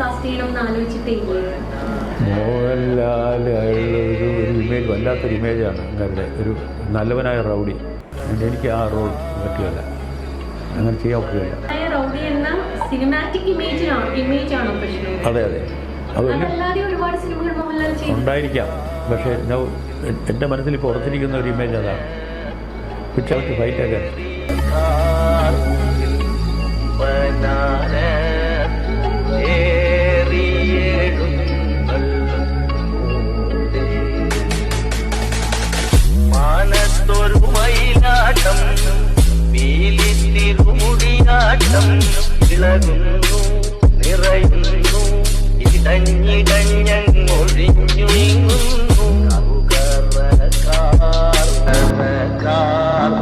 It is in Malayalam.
കാസ്റ്റ് ചെയ്യണം എന്ന് ആലോചിച്ചിട്ടേ ഇല്ലേ മോഹൻലാൽ ഒരു ഇമേജ് വല്ലാത്തൊരു ഇമേജാണ് അങ്ങരുടെ ഒരു നല്ലവനായ റൗഡി. എനിക്ക് ആ റോൾ പറ്റുകയില്ല അങ്ങനെ ചെയ്യാൻ റൗഡി എന്ന സിനിമാറ്റിക് ഇമേജിനാണ് പ്രശ്നം? അതെ അതെ. അതല്ലാതെ ഒരുപാട് സിനിമകൾ മോഹൻലാൽ ചെയ്തു. ഉണ്ടായിരിക്കാം. പക്ഷേ എന്റെ മനസ്സിൽ ഇപ്പോൾ ഉറച്ചിരിക്കുന്ന ഒരു ഇമേജ് അതാണ്. ഫൈറ്റ് ഫൈറ്റൊക്കെ ഒരു മയിലാട്ടം. പീലി തിരുമുടിയാട്ടം ഇളകുന്നു നിറയുന്നു ഇടഞ്ഞിടഞ്ഞൊഴിഞ്ഞു നീങ്ങുന്നു. കറുകറ കാർ കാർ